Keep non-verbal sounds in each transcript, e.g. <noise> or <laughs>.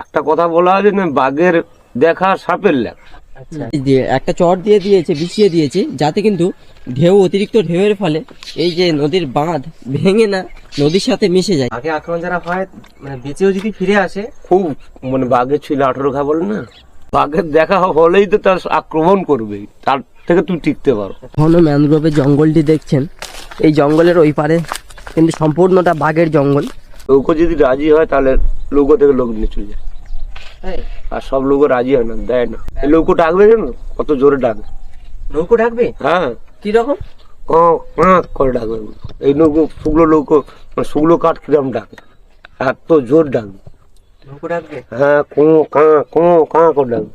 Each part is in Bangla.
একটা কথা বলা আছে না বাঘের দেখা সাপের লেখা আচ্ছা। একটা চট দিয়ে দিয়েছে বিছিয়ে দিয়েছে যাতে কিন্তু ঢেউ অতিরিক্ত ঢেউয়ের ফলে এই যে নদীর বাঁধ ভেঙে না নদীর সাথে মিশে যায়। আগে আক্রমণ যারা হয় মানে বেঁচেও যদি ফিরে আসে খুব মানে বাঘের ছিল আঠেরো খা বলে না? বাঘের দেখা হলেই তো তার আক্রমণ করবে তার থেকে তুমি টিকতে পারো। ঘন ম্যানগ্রোভের জঙ্গলটি দেখছেন। এই জঙ্গলের ওই পারে কিন্তু সম্পূর্ণটা বাঘের জঙ্গল। লোকও যদি রাজি হয় তাহলে লোকো থেকে লোক নিয়ে চলে যায়। আর সব লোকও রাজি হয় না দেয় না। এই লোকও ডাকবে কেন কত জোরে ডাকবে। নৌকো ডাকবে? হ্যাঁ। কি রকম? কাঁ কাঁ করে ডাকবে। এই নৌকো শুকলো নৌকো মানে শুকলো কাঠ কিরম ডাকে? এত জোর ডাকবে। নৌকো ডাকবে? হ্যাঁ কো কাঁ কো কাঁ করে ডাকবে।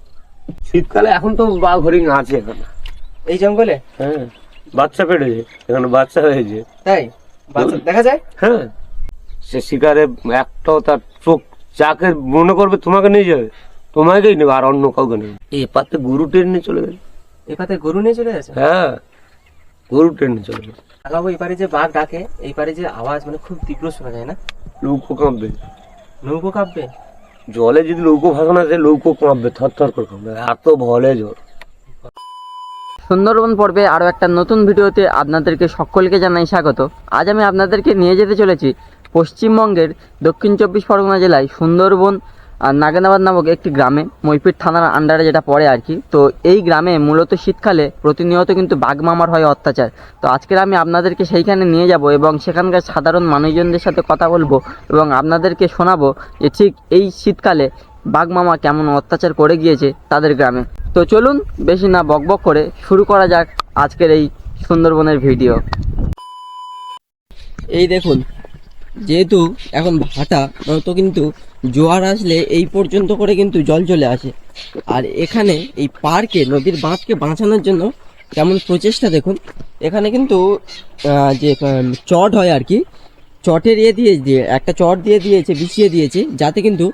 শীতকালে এখন তো বাঘ হরিণ আছে এখানে। এই জঙ্গলে? হ্যাঁ। বাচ্চা পেটেছে এখানে বাচ্চা হয়েছে। তাই? বাচ্চা দেখা যায়? হ্যাঁ। সে শিকারে একটাও তার চোখ যাকে মনে করবে তোমাকে নিয়ে যাবে তোমাকেই নেবে আর অন্য কাউকে নেবে। এই পাতে গরু টেনে নিয়ে চলে গেছে এই পাতে গরু নিয়ে চলে গেছে? হ্যাঁ গরু টেনে নিয়ে চলে গেছে। আগাবো এই পারে যে বাঘ ডাকে এই পারে যে আওয়াজ মানে খুব তীব্র শোনা যায় না? লৌকো কাঁপবে। নৌকো কাঁপবে? জলে যদি লৌকো ভাসানো আছে লৌকো কাঁপবে থর থর করে কাঁপবে এত ভলে জল সুন্দরবন পর্বে আরও একটা নতুন ভিডিওতে আপনাদেরকে সকলকে জানাই স্বাগত। আজ আমি আপনাদেরকে নিয়ে যেতে চলেছি পশ্চিমবঙ্গের দক্ষিণ চব্বিশ পরগনা জেলায় সুন্দরবন আর নাগেনাবাদ নামক একটি গ্রামে মইপিট থানার আন্ডারে যেটা পড়ে আর কি। তো এই গ্রামে মূলত শীতকালে প্রতিনিয়ত কিন্তু বাঘমামার হয় অত্যাচার। তো আজকের আমি আপনাদেরকে সেইখানে নিয়ে যাব এবং সেখানকার সাধারণ মানুষজনদের সাথে কথা বলব এবং আপনাদেরকে শোনাবো যে ঠিক এই শীতকালে বাঘমামা কেমন অত্যাচার করে গিয়েছে তাদের গ্রামে। তো চলুন বেশি না বকবক করে শুরু করা যাক আজকের এই সুন্দরবনের ভিডিও। এই দেখুন যেহেতু এখন ভাটা, তো কিন্তু জোয়ার আসলে এই পর্যন্ত করে কিন্তু জল চলে আসে। আর এখানে এই পার্কে, নদীর বাঁধকে বাঁচানোর জন্য কেমন প্রচেষ্টা দেখুন। এখানে কিন্তু যে চট হয় আর কি চটের ইয়ে দিয়ে দিয়ে, একটা চট দিয়ে দিয়েছে, বিছিয়ে দিয়েছে, যাতে কিন্তু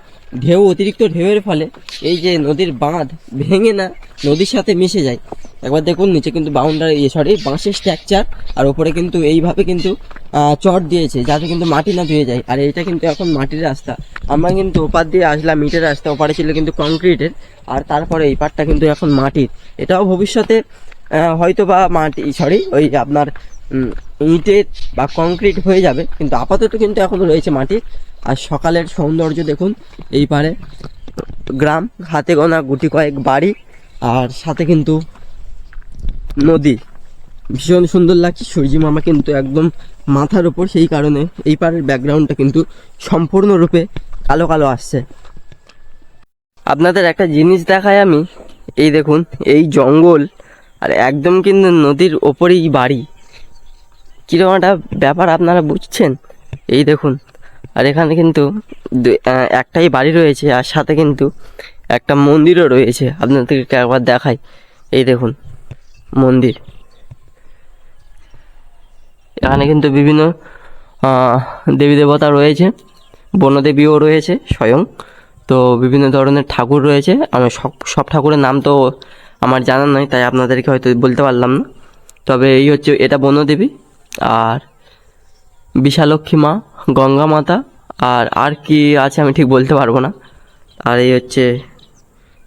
ঢেউ, অতিরিক্ত ঢেউয়ের ফলে এই যে নদীর বাঁধ ভেঙে না নদীর সাথে মিশে যায়। একবার দেখুন, নিচে কিন্তু বাউন্ডারি ইয়ে সরি বাঁশের স্ট্রাকচার আর ওপরে কিন্তু এইভাবে কিন্তু চট দিয়েছে, যাতে কিন্তু মাটি না ধুয়ে যায়। আর এটা কিন্তু এখন মাটির রাস্তা। আমরা কিন্তু ওপার দিয়ে আসলাম, ইটের রাস্তা, ওপারে ছিল কিন্তু কংক্রিটের আর তারপরে এই পাটটা কিন্তু এখন মাটির। এটাও ভবিষ্যতে হয়তো বা মাটি সরি ওই আপনার ইটের বা কংক্রিট হয়ে যাবে, কিন্তু আপাতত কিন্তু এখন রয়েছে মাটি। আর সকালের সৌন্দর্য দেখুন, এই পারে গ্রাম, হাতে গোনা গুটি কয়েক বাড়ি, আর সাথে কিন্তু নদী। ভীষণ সুন্দর লাগছে, সূর্যি মামা কিন্তু একদম মাথার উপর, সেই কারণে এই পারের ব্যাকগ্রাউন্ডটা কিন্তু সম্পূর্ণরূপে কালো কালো আসছে। আপনাদের একটা জিনিস দেখায় আমি, এই দেখুন, এই জঙ্গল, আর একদম কিন্তু নদীর ওপরেই বাড়ি। কীরকম একটা ব্যাপার আপনারা বুঝছেন? এই দেখুন, আর এখানে কিন্তু একটাই বাড়ি রয়েছে, আর সাথে কিন্তু একটা মন্দিরও রয়েছে, আপনাদেরকে একবার দেখাই। এই দেখুন, মন্দির। এখানে কিন্তু বিভিন্ন দেবী দেবতা রয়েছে, বনদেবীও রয়েছে স্বয়ং। তো বিভিন্ন ধরনের ঠাকুর রয়েছে, আমি সব সব ঠাকুরের নাম তো আমার জানা নয় তাই আপনাদেরকে হয়তো বলতে পারলাম না। তবে এই হচ্ছে, এটা বনদেবী আর বিশালক্ষী মা, গঙ্গা মাতা, আর আর কি আছে আমি ঠিক বলতে পারব না। আর এই হচ্ছে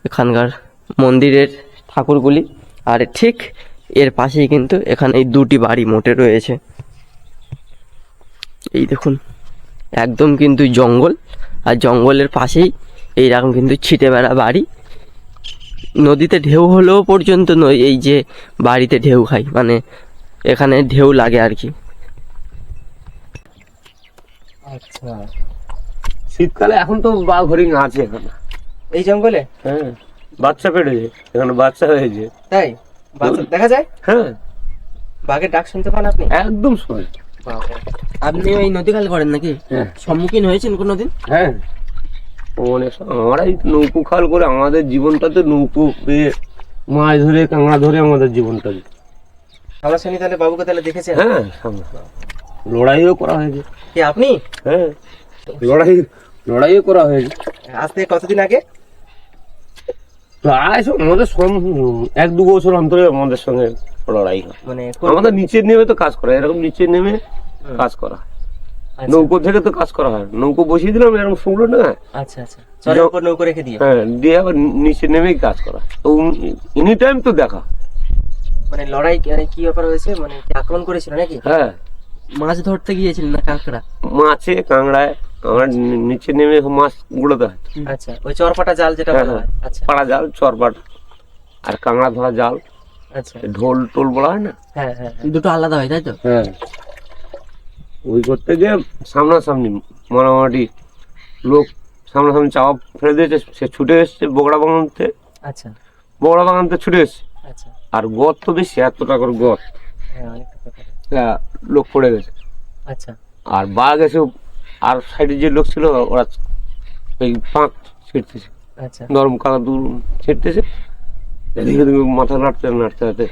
এখানকার মন্দিরের ঠাকুরগুলি। আর ঠিক এর পাশেই কিন্তু এখানে এই দুটি বাড়ি মোটে রয়েছে। এই দেখুন, একদম কিন্তু জঙ্গল। আর জঙ্গলের পাশেই এইরকম কিন্তু ছিটে বেড়া বাড়ি। নদীতে ঢেউ হলেও পর্যন্ত নয়, এই যে বাড়িতে ঢেউ খাই মানে এখানে ঢেউ লাগে আর কি। আচ্ছা। শীতকালে এখন তো বাঘ হরিণ আছে এখানে। এই জঙ্গলে? হ্যাঁ। বাচ্চা পেটেছে এখানে বাচ্চা হয়েছে। তাই? বাচ্চা দেখা যায়? হ্যাঁ। বাঘের ডাক শুনতে পান আপনি? একদম শোনে। আপনি ওই নদী খাল করেন নাকি? হ্যাঁ। সম্মুখীন হয়েছেন কোনোদিন হ্যাঁ। অনেক সময় আমরাই নৌকো খাল করে আমাদের জীবনটাতে নৌকো পেয়ে মাছ ধরে কাঁকড়া ধরে আমাদের জীবনটা সামনাসামনি তাহলে বাবুকে তাহলে দেখেছেন? হ্যাঁ সামনে। লড়াইও করা হয়েছে। কি আপনি? হ্যাঁ। লড়াই লড়াইও করা হয়েছে। আজ থেকে কতদিন আগে? প্রায় আমাদের সম- এক দু বছর অন্তরে আমাদের সঙ্গে লড়াই হয়। মানে আমাদের নিচে নেমে তো কাজ করা এরকম নিচে নেমে কাজ করা আচ্ছা। নৌকো থেকে তো কাজ করা হয়। নৌকো বসিয়ে দিলাম এরকম শুকলো না। আচ্ছা আচ্ছা। নৌকো রেখে দিয়ে হ্যাঁ দিয়ে আবার নিচে নেমেই কাজ করা তো এনি টাইম তো দেখা মানে লড়াই মানে কি ব্যাপার হয়েছে? মানে আক্রমণ করেছিল নাকি? হ্যাঁ। মাছ ধরতে গিয়েছিলেন না কাঁকড়া? মাছে কাঁকড়ায় আমরা নিচে নেমে মাছ গুলোতে হয় আচ্ছা ওই চরপাটা জাল যেটা হ্যাঁ, বলা হয় হ্যাঁ। আচ্ছা। পাড়া জাল চরপাট। আর কাঁকড়া ধরা জাল। আচ্ছা। ঢোল টোল বলা হয় না? হ্যাঁ হ্যাঁ হ্যাঁ। দুটো আলাদা হয় তাই তো? হ্যাঁ। ওই করতে গিয়ে সামনাসামনি মোটামুটি লোক সামনাসামনি চাপা ফেলে দিয়েছে। সে ছুটে এসছে বগড়া বাগানতে আচ্ছা। বগড়া বাগানতে ছুটে এসছে। আচ্টা আর গত তো বেশি এতটা করে গত। হ্যাঁ। হ্যাঁ, লোক পড়ে গেছে। আচ্ছা। আর বাঘ এসে আর সাইডে যে লোক ছিল ওরা ওই পাঁক ছিটতেছে আচ্ছা। নরম কাদা দূর ছিটতেছে এদিকে এদিকে মাথা নাড়তে নাড়তে নাড়তে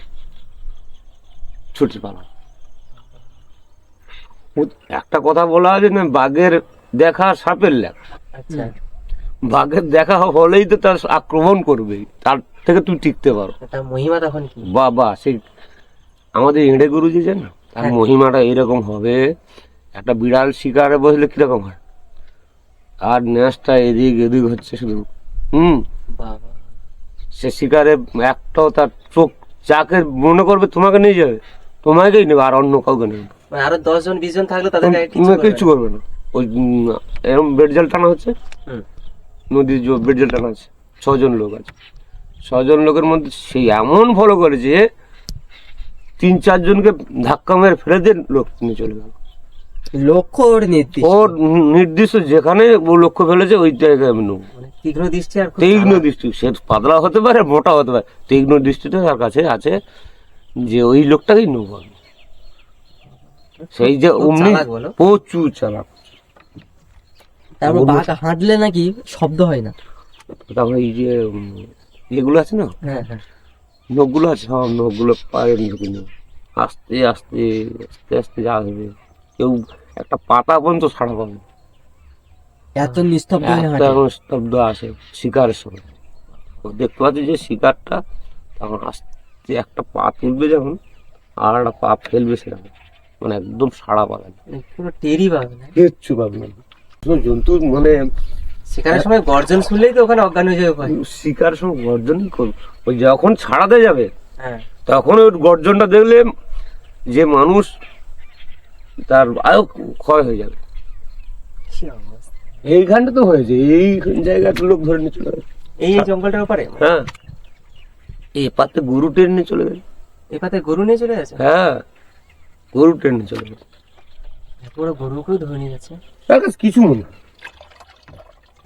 ছুটি পালা একটা কথা বলা আছে না বাঘের দেখা সাপের লেখা। আচ্ছা। বাঘের দেখা হলেই তো তার আক্রমণ করবে। তার থেকে তুই টিকতে পারো। তার মহিমা তখন কি? বাবা সেই আমাদের এঁড়ে গরু যে জানো? তার হ্যাঁ। মহিমাটা এরকম হবে একটা বিড়াল শিকারে বসলে কীরকম হয়? আর ন্যাসটা এদিক এদিক হচ্ছে শুধু হুম? সে শিকারে একটাও তার চোখ যাকে মনে করবে তোমাকে নিয়ে যাবে তোমাকেই নেবে আর অন্য কাউকে নেবে না। মানে আরও দশ জন বিশ জন থাকলে তাদের কিছু করবে না। ওই এরকম বেড জাল টানা হচ্ছে? হুম। নদীর যে বেড জাল টানা আছে ছজন লোক আছে। ছজন লোকের মধ্যে সেই এমন ফলো করেছে তিন চারজনকে ধাক্কা মেরে ফেলে দিয়ে লোক নিয়ে চলে গেল। লক্ষ্য ওর নির্দিষ্ট? ওর নির্দিষ্ট যেখানে ও লক্ষ্য ফেলেছে ওই জায়গায় আমি নেব। মানে তীক্ষ্ণ দৃষ্টি আর খুব তীক্ষ্ণ দৃষ্টি সে পাতলা হতে পারে মোটা হতে পারে তীক্ষ্ণ দৃষ্টিটা তার কাছে আছে যে ওই লোকটাকেই নেব আমি। সেই যে অমনি চালাক বলো। প্রচুর চালাক। তারপর বাঘ হাঁটলে নাকি শব্দ হয় না। তারপরে এই যে এগুলো আছে না? হ্যাঁ হ্যাঁ। নখগুলো আছে সব নখগুলো আস্তে আস্তে আস্তে আস্তে যা আসবে। কেউ একটা পাতা পর্যন্ত ছাড়া পাবে এত নিস্তব্ধ হয়ে এত হাঁটে। আসে শিকারের সময়। ও দেখতে পাচ্ছি যে শিকারটা তখন আস্তে একটা পা তুলবে যখন আর একটা পা ফেলবে সেরকম মানে একদম সাড়া পাবে না মানে পুরো টেরই পাবে না? কিচ্ছু পাবে না। জন্তু মানে শিকারের সময় গর্জন শুনলেই তো ওখানে অজ্ঞান হয়ে যাবে শিকার সময় গর্জনই করবে ওই যখন ছাড়াতে যাবে হ্যাঁ। তখন ওই গর্জনটা দেখলে যে মানুষ তার আয়ু ক্ষয় হয়ে যাবে। এইখানটা তো হয়েছে এই জায়গাটা লোক ধরে নিয়ে চলে গেছে এই জঙ্গলটার উপরে হ্যাঁ। এই পাতে গরু টেনে নিয়ে চলে গেছে এই পাতে গরু নিয়ে চলে যাচ্ছে হ্যাঁ গরু টেনে চলে গেছে বড় গরুকেও ধরে নিয়ে যাচ্ছে? তার কাছে কিছু মনে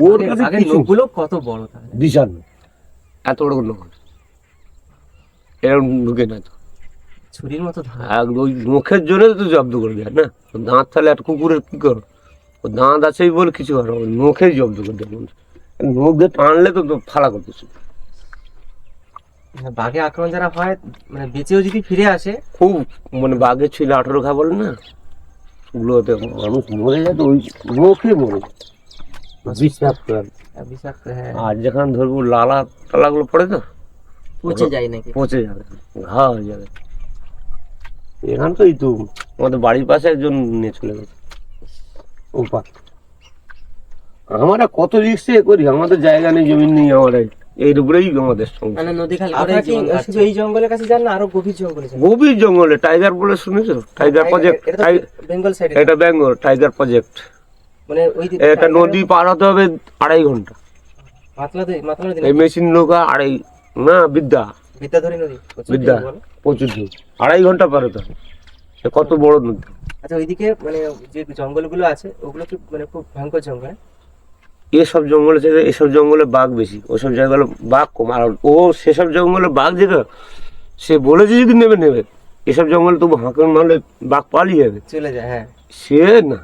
ওর কাছে কিছু লোকগুলো কত বড় বিশাল এত বড় লোক। এরকম ঢুকে না তো ছুরির মতো ওই মুখের তো জব্দ না। দাঁত তাহলে একটা কুকুরের কি করো? ও দাঁত আছেই বলে কিছু নখেই জব্দ করে মানুষ। নখ দিয়ে টানলে তো তো ফালা করতেছে মানে বাঘে আক্রমণ যারা হয় মানে বেঁচেও যদি ফিরে আসে খুব মানে বাঘের ছিল আঠারো খা বলে না? ওগুলোতে মানুষ মরে যায় তো ওই নখে মরে বিষাক্ত আর। বিষাক্ত হ্যাঁ। আর যেখানে ধরবো লালা টালাগুলো পড়ে তো পচে যায় নাকি? পচে যাবে ঘা হয়ে যাবে। এখান তো এই তো আমাদের বাড়ির পাশে একজন নিয়ে চলে গেছে। ও পা আমরা কত রিক্সে করি আমাদের জায়গা নেই জমি নেই আমরা এর উপরেই আমাদের সংসার মানে নদী খাল করে আপনারা কি জীবন কাটছে। শুধু এই জঙ্গলের কাছে যান না আরও গভীর জঙ্গলে যান? গভীর জঙ্গলে টাইগার বলে শুনেছো? টাইগার প্রজেক্ট এটা বেঙ্গল সাইডে এটা বেঙ্গল টাইগার প্রজেক্ট মানে ওই এটা নদী পার হতে হবে আড়াই ঘণ্টা। এই মেশিন নৌকা আড়াই না বিদ্যা। বিদ্যাধরী নদী বিদ্যা প্রচুর দূর। আড়াই ঘণ্টা পার হতে হবে। কত বড় নদী। আচ্ছা ওইদিকে মানে যে জঙ্গলগুলো আছে ওগুলো কি মানে খুব ভয়ঙ্কর জঙ্গল হ্যাঁ? এসব জঙ্গলে থেকে এসব জঙ্গলে বাঘ বেশি ওসব জায়গায় বাঘ কম। আর ও সেসব জঙ্গলে বাঘ যেটা সে বলেছে যদি নেবে নেবে। এসব জঙ্গলে তবু হাঁকন মারলে বাঘ পালিয়ে যাবে। চলে যায় হ্যাঁ। সে না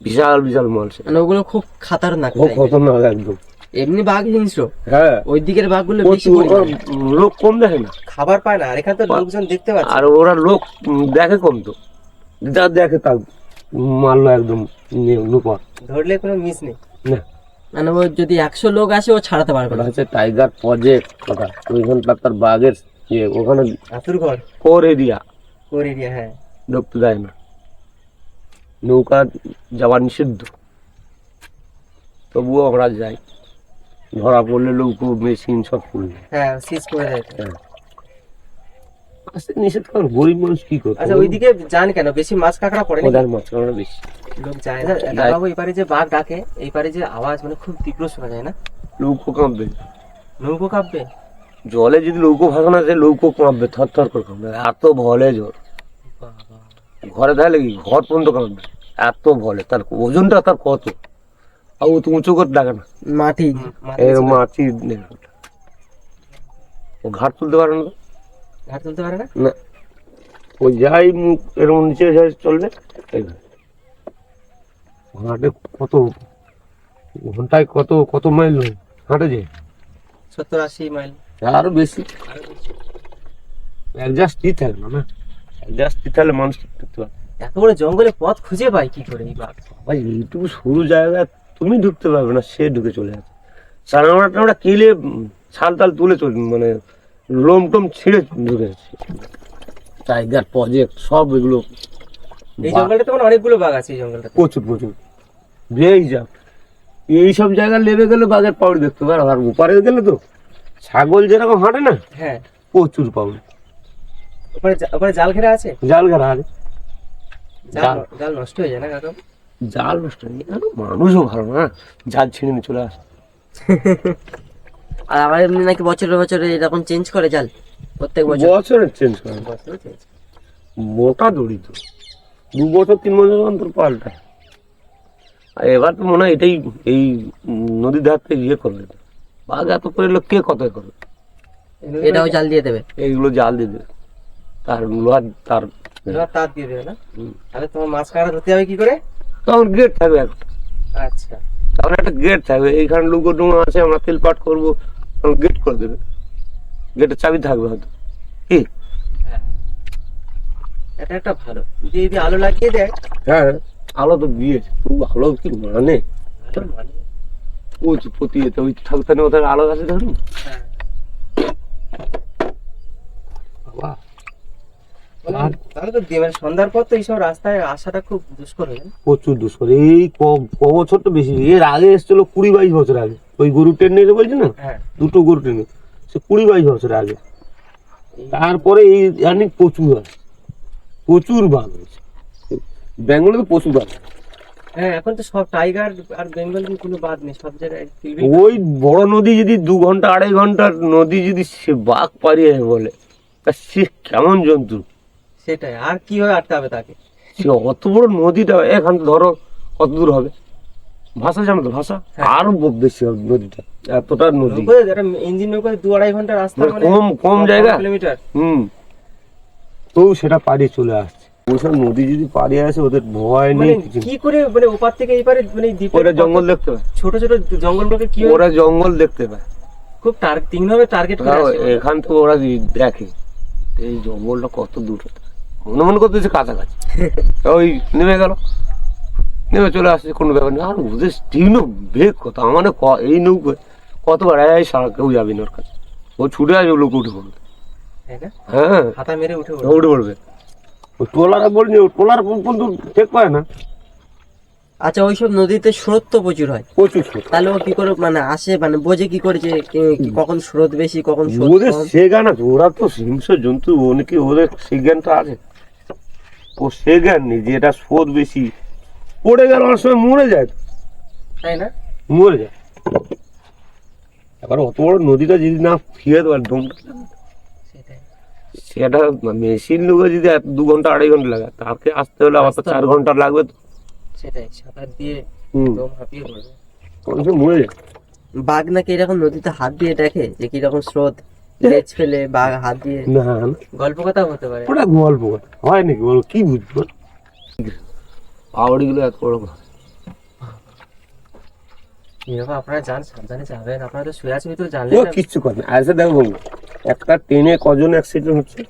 বিশাল বিশাল মাল সে। মানে ওগুলো খুব খাতারনাক খুব খতরনাক একদম। এমনি বাঘ হিংস্র। হ্যাঁ। ওই দিকের বাঘগুলো বেশি প্রচুর পরিমাণে। ওরা লোক কম দেখে না। খাবার পায় না আর এখানে তো লোকজন দেখতে পাচ্ছে। আর ওরা লোক দেখে কম তো। যা দেখে তা মারলো একদম ধরলে কোনো মিস নেই। না। মানে ও যদি একশো লোক আসে ও ছাড়াতে পারবে ওটা না হচ্ছে টাইগার প্রজেক্ট কথা। ওইখানকার তার বাঘের ইয়ে ওখানে আতুর ঘর কোর এরিয়া কোর এরিয়া হ্যাঁ। ঢুকতে দেয় না। নৌকা যাওয়া নিষিদ্ধ। তবুও আমরা যাই। ধরা পড়লে নৌকো মেশিন সব খুলবে। হ্যাঁ সিজ করে দেয়। তো। আসতে নিষেধ কর গরিব মানুষ কি করবে? আচ্ছা ওইদিকে যান কেন? বেশি মাছ কাঁকড়া পড়ে? প্রধান মাছ কাঁকড়া বেশি। লোক যায় না? বাবু এপারে যে বাঘ ডাকে এইপারে যে আওয়াজ মানে খুব তীব্র শোনা যায় না? নৌকো কাঁপবে। নৌকো কাঁপবে? জলে যদি নৌকো ভাসানো আছে নৌকো কাঁপবে থর থর করে কাঁপবে। এত ভলে জোর বাবা। ঘরে তাহলে কি? ঘর পর্যন্ত কাঁপবে। এত ভলে। তার ওজনটা তার কত? আর ও তো উঁচু করে ডাকে না। মাটি। নেই। ও ঘাট তুলতে পারে না? ঘাট তুলতে পারে না? না। ও যাই মুখ এরকম নিচে যাই চলবে। ঘাটে কত ঘন্টায় কত কত মাইল হাঁটে যে? সত্তর আশি মাইল। আরও বেশি। অ্যাডজাস্ট ঠিক থাকে না? অ্যাডজাস্ট ঠিক থাকলে মানুষ ঠিক থাকতে পারে এত বড় জঙ্গলে পথ খুঁজে পাই কি করে এই বাঘ? ভাই এইটুকু সরু জায়গায় তুমি ঢুকতে পারবে না সে ঢুকে চলে যাচ্ছে। চানামড়া টামড়া কিলে ছাল টাল তুলে চলে মানে লোম টোম ছিঁড়ে ঢুকে যাচ্ছে টাইগার প্রজেক্ট সব এগুলো এই। জঙ্গলটাতে মানে অনেকগুলো বাঘ আছে এই জঙ্গলটাতে। প্রচুর প্রচুর। বেই যাক এইসব জায়গায় লেবে গেলে বাঘের পাউড়ি দেখতে পারো। আর ওপারে গেলে তো ছাগল যেরকম হাঁটে না হ্যাঁ। প্রচুর পাউড়ি ওপরে জা- জাল ঘেরা আছে? জাল ঘেরা হাঁটে জাল জাল। নষ্ট হয়ে যায় না কাকা? জাল নষ্ট নেই মানুষও ভালো না। জাল ছিঁড়ে নিয়ে চলে আসে। <laughs> আর আবার এমনি নাকি বছরে বছরে এরকম চেঞ্জ করে জাল প্রত্যেক বছর। বছরে চেঞ্জ করে। মোটা দড়ি তো। দু বছর তিন বছর অন্তর পাল্টায়। আর এবার তো মনে হয় এটাই এই নদীর ধার থেকে ইয়ে করবে বাঘ এত করে লোক কে কত করবে? এটাও জাল দিয়ে দেবে। এইগুলো জাল দিয়ে দেবে। তার লোহার তার এবার তার দিয়ে দেবে না। তাহলে তোমার মাছ কাঁকড়া ধরতে হবে কি করে? তখন গেট থাকবে একটা। আচ্ছা। তখন একটা গেট থাকবে। এইখানে লুকো ডুঙো আছে আমরা তেল পাট করব। গেট করে দেবে। গেটের চাবি থাকবে হয়তো। কি? হ্যাঁ। এটা একটা ভালো। যদি আলো লাগিয়ে দেয় হ্যাঁ। আলো তো দিয়েছে খুব আলো কি মানে? মানে? ওই প্রতি এতে ওই থাকতে ওদের আলো আছে ধরুন হ্যাঁ। বাবা। তাহলে তো সন্ধ্যার পর তো এইসব রাস্তায় আসাটা খুব দুষ্কর হয়ে প্রচুর দুষ্কর। এই ক- বছর তো বেশি। এর আগে এসেছিল কুড়ি বাইশ বছর আগে। ওই গরু ট্রেন নিয়ে বলছি না? হ্যাঁ। দুটো গরু ট্রেনে সে কুড়ি বাইশ বছর আগে। তারপরে এই প্রচুর আছে প্রচুর বাঘ হয়েছে। বেঙ্গলে তো প্রচুর বাঘ হ্যাঁ। এখন তো সব টাইগার আর বেঙ্গল কোনো বাদ নেই সব জায়গায় ওই বড় নদী যদি দু ঘণ্টা আড়াই ঘণ্টার নদী যদি সে বাঘ পারিয়ে বলে তা সে কেমন জন্তু? সেটাই আর কীভাবে আটকাবে তাকে? সে অত বড় নদীটা এখান ধরো কত দূর হবে? ভাষা জানো তো ভাষা? হ্যাঁ। আরও বেশি হবে নদীটা এতটা নদী। ইঞ্জিন নৌকোয় দু আড়াই ঘণ্টা রাস্তা মানে মানে কম কম জায়গা? কিলোমিটার হুম। তো সেটা পাড়িয়ে চলে আসছে। ওইসব নদী যদি পাড়িয়ে আসে ওদের ভয় মানে নেই কি করে মানে ওপার থেকে এই পারে মানে ওরা জঙ্গল দেখতে পায়। ছোট ছোট জঙ্গলগুলোকে কি ওরা জঙ্গল দেখতে পায়। খুব টার তিন ভাবে টার্গেট করে। এখান থেকে ওরা দেখে এই জঙ্গলটা কত দূর। মনে মনে করতেছে কাছাকাছি। ওই নেমে গেল। নেমে চলে আসছে কোনো ব্যাপার নেই। আর ওদের স্টিনও বেগ কত আমার ক- এই নৌকো কতবার এই সারা কেউ যাবে না ওর কাছে। ও ছুটে আসবে লোক উঠে পড়বে। হ্যাঁ। উঠে উঠে পড়বে। ওই ও টোলার পর্যন্ত ঠিক পায় না। আচ্ছা ওইসব নদীতে স্রোত তো প্রচুর হয়। প্রচুর স্রোত। তাহলে ও কি করে মানে আসে মানে বোঝে কি করে যে কখন স্রোত বেশি কখন স্রোত ওদের সে জ্ঞান আছে ওরা তো হিংস্র জন্তু অনেকে ওদের সে জ্ঞানটা আছে? ও সে জ্ঞান নেই যে এটা স্রোত বেশি। পড়ে গেল অনেক সময় মরে যায়। তাই না? মরে যায়। এবার অত বড় নদীটা যদি না ফিরে দেওয়ার ডোমটা সেটা মেশিন লোকে যদি দু ঘণ্টা আড়াই ঘণ্টা লাগে তাকে আসতে হলে আবার চার ঘণ্টা লাগবে তো। সেটাই সাঁতার দিয়ে দম হাঁপিয়ে পড়বে মরে যায়। বাঘ নাকি এরকম নদীতে হাত দিয়ে দেখে যে কীরকম স্রোত? লেজ ফেলে বাঘ হাত দিয়ে না না। গল্প কথা হতে পারে। ওটা গল্প কথা। হয় নাকি বলো? কি বুঝব? পাহাড়িগুলো এত বড় এরকম আপনারা যান সাবধানে যাবেন। আপনারা তো শুয়ে আছেন তো জানলেন না। কিচ্ছু করে না আচ্ছা দেখো একটা ট্রেনে কজন অ্যাক্সিডেন্ট হচ্ছে?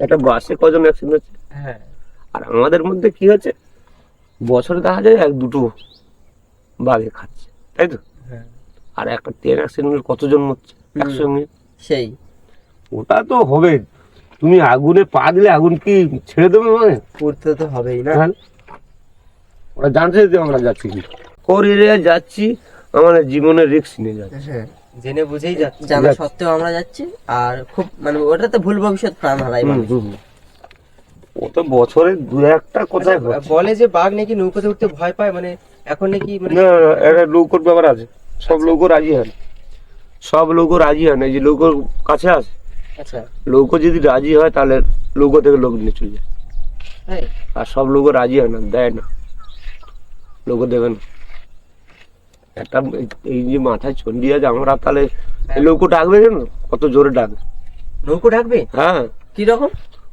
একটা বাসে কজন অ্যাক্সিডেন্ট হচ্ছে? হ্যাঁ। আর আমাদের মধ্যে কি হচ্ছে? বছরে দেখা যায় এক দুটো বাঘে খাচ্ছে। তাই তো? হ্যাঁ। আর একটা ট্রেন অ্যাক্সিডেন্ট কতজন হচ্ছে একসঙ্গে? সেই। ওটা তো হবে তুমি আগুনে পা দিলে আগুন কি ছেড়ে দেবে মানে? পড়তে তো হবেই না। হ্যাঁ। ওরা জানছে যে আমরা যাচ্ছি কি। করিয়ে যাচ্ছি আমাদের জীবনের রিস্ক নিয়ে যাচ্ছি। হ্যাঁ জেনে বুঝেই যাচ্ছে। জানা সত্ত্বেও আমরা যাচ্ছি আর খুব মানে ওটাতে ভুল ভবিষ্যৎ প্রাণ হারাই মানুষ। হুম। ও তো বছরে দু একটা কোথায় আচ্ছা, বলে যে বাঘ নাকি নৌকোতে উঠতে ভয় পায় মানে এখন নাকি মানে না একটা লৌকোর ব্যাপার আছে। সব লৌকো রাজি হয় সব লৌকো রাজি হয় না এই যে লৌকোর কাছে আসে আচ্ছা। লৌকো যদি রাজি হয় তাহলে লৌকো থেকে লোক নিয়ে চলে যায়। তাই আর সব লোকও রাজি হয় না দেয় না। লোক দেবে না। একটা এই- যে মাথায় চন্ডি আছে আমরা তাহলে এই লোক ডাকবে কেন কত জোরে ডাকবে। নৌকো ডাকবে? হ্যাঁ। কি রকম?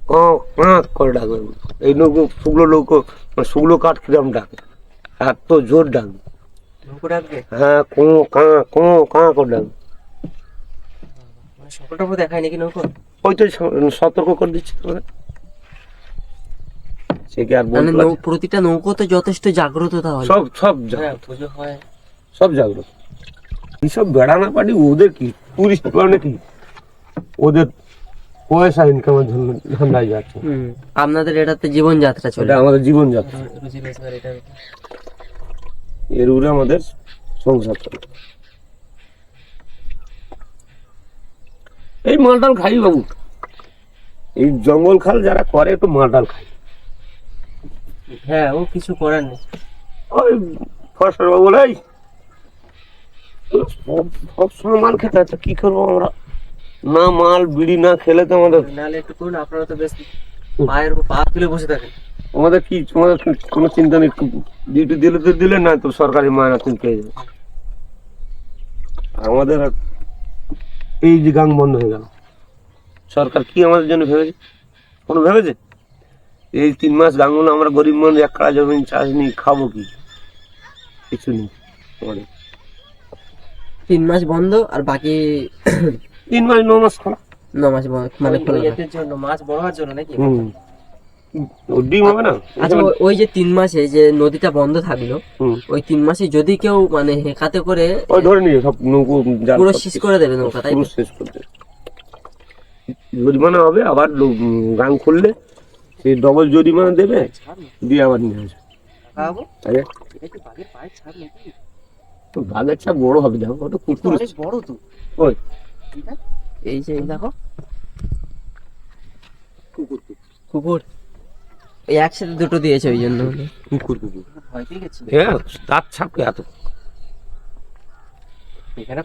ক কাঁক করে ডাকবে। এই নৌকো শুকলো নৌকো মানে শুকলো কাঠ কিরম ডাকে? এত জোর ডাকবে। নৌকো ডাকবে? হ্যাঁ কো কাঁ কো কাঁ করে ডাকবে। সকল টপো দেখায় নাকি নৌকো ওই তো সতর্ক করে দিচ্ছে তোমাদের। সে কি আর মানে নৌ- পারছে? প্রতিটা নৌকোতে যথেষ্ট জাগ্রত তাহলে। সব সব। হ্যাঁ পুজো হয়। সব জাগ্রত। এইসব বেড়ানা ওদের কি? টুরিস্ট মানে কি ওদের পয়সা ইনকামের জন্য ধান্দায় যাচ্ছে। হুম, আপনাদের এটাতে জীবনযাত্রা চলে। এটা আমাদের জীবনযাত্রা। রুজি রোজগার এটা। এর উপরে আমাদের সংসার চলে। এই মালটাল খাই বাবু। এই জঙ্গল খাল যারা করে একটু মালটাল খাই। হ্যাঁ ও কিছু করার নেই ওই ফসল বাবু বলে "এই, সব সব সময় মাল খেতে আছে কি করব আমরা? না মাল বিড়ি না খেলে তো আমাদের নাহলে একটু করুন আপনারা তো বেশ পায়ের উপর পা তুলে বসে থাকেন। আমাদের কি তোমাদের কোনো চিন্তা নেই? ডিউটি দিলে তো দিলে না তো সরকারি মায়না তুমি পেয়ে যাবে আমাদের এই যে গাং বন্ধ হয়ে গেল। সরকার কি আমাদের জন্য ভেবেছে? কোনো ভেবেছে? এই তিন মাস গাঙ্গুলো আমরা গরিব মানুষ এক কাড়া জমি চাষ নিয়ে খাব কি? কিছু নেই আমাদের। তিন মাস বন্ধ আর বাকি তিন মাস ন মাস খোলা। ন মাস মানে খোলা মাছ বড় হওয়ার জন্য নাকি? ডিম হবে না? আচ্ছা ওই- ওই যে তিন মাসে যে নদীটা বন্ধ থাকল হুম। ওই তিন মাসে যদি কেউ মানে হেঁকাতে করে ওই ধরে নিয়ে সব নৌকো পুরো শেষ করে দেবে নৌকা তাই? পুরো শেষ করতে জরিমানা হবে আবার লো- উম, গাং খুললে সেই ডবল জরিমানা দেবে দিয়ে আবার নিয়ে আসবে। বাঘের ছাপ বড় হবে দেখো ওটা কুকুর বড় তো। ওই। এই যে দেখো। কুকুর কুকুর। এই একসাথে দুটো দিয়েছে ওই জন্য। কুকুর কুকুর। হ্যাঁ তার ছাপকে এত? এখানে